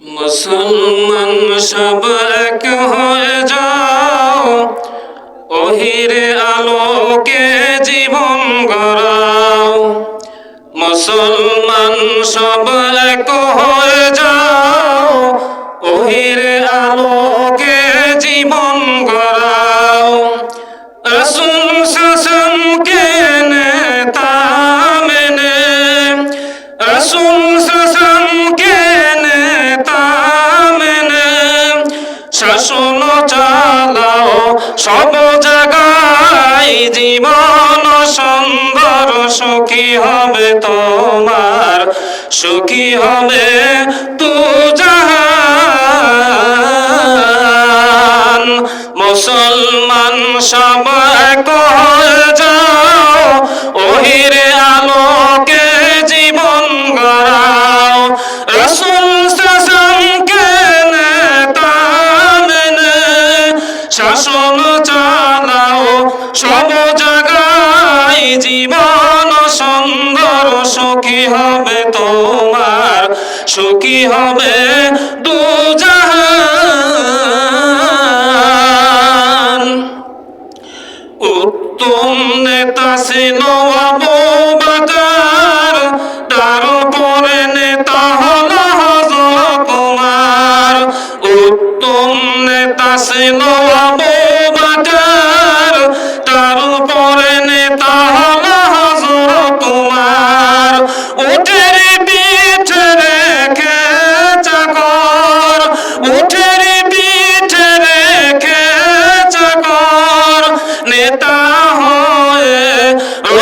মুসলমান সব এক হয়ে যাও। ওহিরে আলোকে জীবন গড়াও। মুসলমান সব হয়ে সব জায়গায় জীবন সুন্দর সুখী হবে তোমার সুখী হবে জীবন সুন্দর, সুখী হবে তোমার, সুখী হবে দু জাহান উত্তম নেতা ছিল আবু নেতা উমর। উত্তম নেতা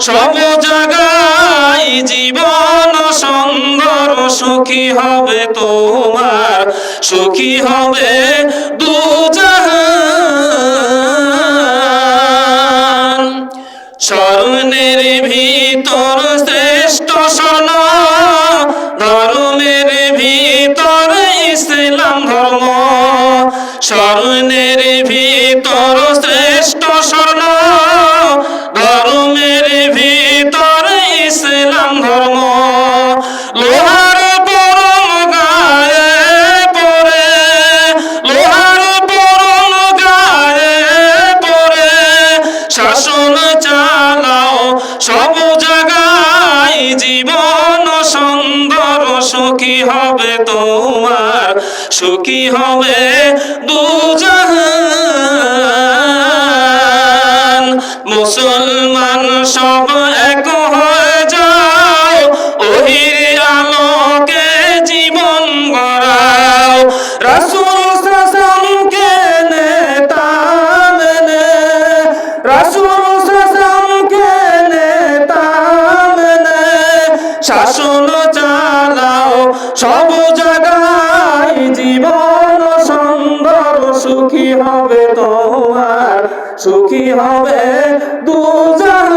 সব জাগাই জীবন সুন্দর সুখী হবে তোমার সুখী হবে দু জাহান হবে তোমার, সুখী হবে দু জাহান মুসলমান সব এক হয়ে যাও ওহির আলোকে জীবন গড়াও। রাসূল শাসনকে রাসূল শাসনকে শাসন সবু জাগায় জীবন সুন্দর সুখী হবে তোমার সুখী হবে দুজন।